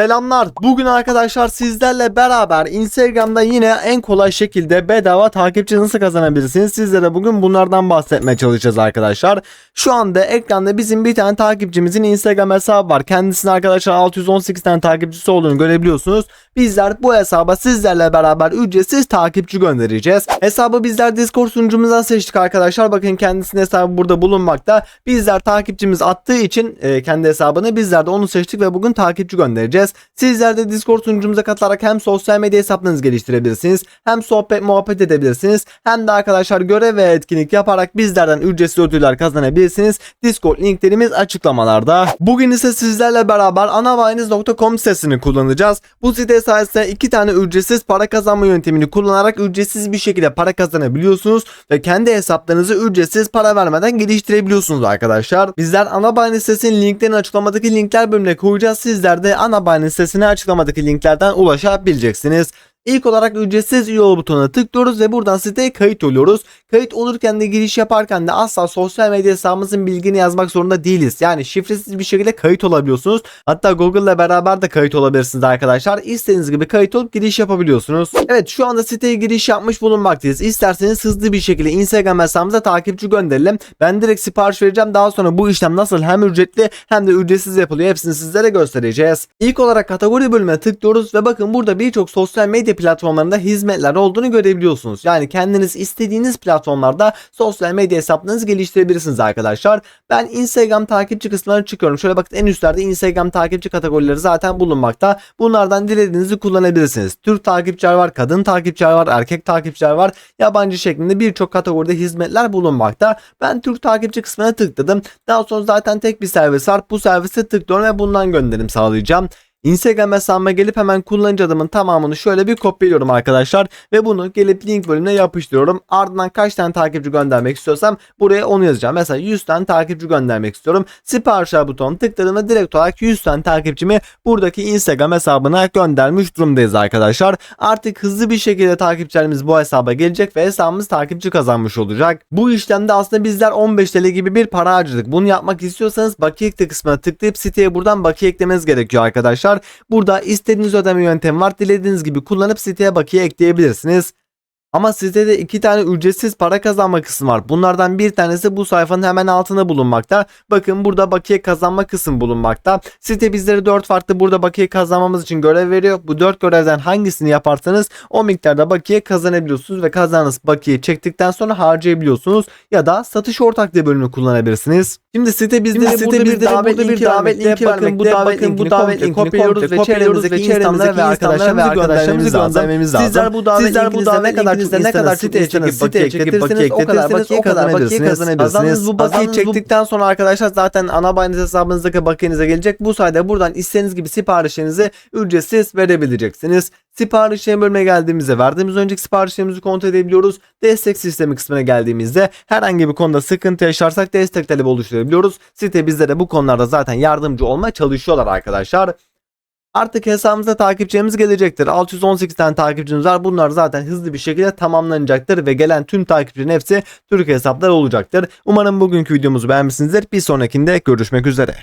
Selamlar. Bugün arkadaşlar sizlerle beraber Instagram'da yine en kolay şekilde bedava takipçi nasıl kazanabilirsiniz? Sizlere bugün bunlardan bahsetmeye çalışacağız arkadaşlar. Şu anda ekranda bizim bir tane takipçimizin Instagram hesabı var. Kendisinin arkadaşlar 618 tane takipçisi olduğunu görebiliyorsunuz. Bizler bu hesaba sizlerle beraber ücretsiz takipçi göndereceğiz. Hesabı bizler Discord sunucumuzdan seçtik arkadaşlar. Bakın kendisinin hesabı burada bulunmakta. Bizler takipçimiz attığı için e, kendi hesabını bizler de onu seçtik ve bugün takipçi göndereceğiz. Sizler de Discord sunucumuza katılarak hem sosyal medya hesaplarınızı geliştirebilirsiniz. Hem sohbet muhabbet edebilirsiniz. Hem de arkadaşlar görev ve etkinlik yaparak bizlerden ücretsiz ödüller kazanabilirsiniz. Discord linklerimiz açıklamalarda. Bugün ise sizlerle beraber anavayniz.com sitesini kullanacağız. Bu site sayesinde iki tane ücretsiz para kazanma yöntemini kullanarak ücretsiz bir şekilde para kazanabiliyorsunuz ve kendi hesaplarınızı ücretsiz para vermeden geliştirebiliyorsunuz arkadaşlar. Bizler Anabayniz sitesinin linklerini açıklamadaki linkler bölümüne koyacağız. Sizler de Anabayniz sitesine açıklamadaki linklerden ulaşabileceksiniz. İlk olarak ücretsiz üye ol butonuna tıklıyoruz ve buradan siteye kayıt oluyoruz. Kayıt olurken de giriş yaparken de asla sosyal medya hesabımızın bilgini yazmak zorunda değiliz. Yani şifresiz bir şekilde kayıt olabiliyorsunuz. Hatta Google ile beraber de kayıt olabilirsiniz arkadaşlar. İstediğiniz gibi kayıt olup giriş yapabiliyorsunuz. Evet şu anda siteye giriş yapmış bulunmaktayız. İsterseniz hızlı bir şekilde Instagram hesabımıza takipçi gönderelim. Ben direkt sipariş vereceğim. Daha sonra bu işlem nasıl hem ücretli hem de ücretsiz yapılıyor. Hepsini sizlere göstereceğiz. İlk olarak kategori bölümüne tıklıyoruz ve bakın burada birçok sosyal medya platformlarında hizmetler olduğunu görebiliyorsunuz. Yani kendiniz istediğiniz platformlarda sosyal medya hesaplarınızı geliştirebilirsiniz arkadaşlar. Ben Instagram takipçi kısmına çıkıyorum. Şöyle bakın en üstlerde Instagram takipçi kategorileri zaten bulunmakta. Bunlardan dilediğinizi kullanabilirsiniz. Türk takipçiler var, kadın takipçiler var, erkek takipçiler var. Yabancı şeklinde birçok kategoride hizmetler bulunmakta. Ben Türk takipçi kısmına tıkladım. Daha sonra zaten tek bir servis var. Bu servise tıklıyorum ve bundan gönderim sağlayacağım. Instagram hesabıma gelip hemen kullanıcı adımın tamamını şöyle bir kopyalıyorum arkadaşlar ve bunu gelip link bölümüne yapıştırıyorum. Ardından kaç tane takipçi göndermek istiyorsam buraya onu yazacağım. Mesela 100 tane takipçi göndermek istiyorum. Sipariş al butonuna tıkladığımda direkt olarak 100 tane takipçimi buradaki Instagram hesabına göndermiş durumdayız arkadaşlar. Artık hızlı bir şekilde takipçilerimiz bu hesaba gelecek ve hesabımız takipçi kazanmış olacak. Bu işlemde aslında bizler 15 TL gibi bir para harcadık. Bunu yapmak istiyorsanız bakiye ekle kısmına tıklayıp siteye buradan bakiye eklemeniz gerekiyor arkadaşlar. Burada istediğiniz ödeme yöntemi var. Dilediğiniz gibi kullanıp siteye bakiye ekleyebilirsiniz. Ama sitede iki tane ücretsiz para kazanma kısmı var. Bunlardan bir tanesi bu sayfanın hemen altında bulunmakta. Bakın burada bakiye kazanma kısmı bulunmakta. Site bizlere 4 farklı burada bakiye kazanmamız için görev veriyor. Bu 4 görevden hangisini yaparsanız o miktarda bakiye kazanabiliyorsunuz ve kazandığınız bakiye çektikten sonra harcayabiliyorsunuz ya da satış ortaklığı bölümünü kullanabilirsiniz. Şimdi site bizlere Şimdi site bir bizlere davet burada bir linki davet linki Bakın bu davet linkini bu davet linkini kopyalıyoruz ve çevremizdeki insanlara ve ve göndermemiz lazım. Sizler bu davet Sizler bu davet ne kadar çok ne kadar siteye siteye çekip çekip bakiye çekebilirsiniz o kadar bakiye o kadar bakiye kazanabilirsiniz. bu bakiye çektikten sonra arkadaşlar zaten ana bayiniz hesabınızdaki bakiyenize gelecek. Bu sayede buradan istediğiniz gibi siparişlerinizi ücretsiz verebileceksiniz. Siparişlerin bölümüne geldiğimizde verdiğimiz önceki siparişlerimizi kontrol edebiliyoruz. Destek sistemi kısmına geldiğimizde herhangi bir konuda sıkıntı yaşarsak destek talebi oluşturabiliyoruz. Site bizlere bu konularda zaten yardımcı olmaya çalışıyorlar arkadaşlar. Artık hesabımıza takipçilerimiz gelecektir. 618 tane takipçimiz var. Bunlar zaten hızlı bir şekilde tamamlanacaktır ve gelen tüm takipçilerin hepsi Türk hesaplar olacaktır. Umarım bugünkü videomuzu beğenmişsinizdir. Bir sonrakinde görüşmek üzere.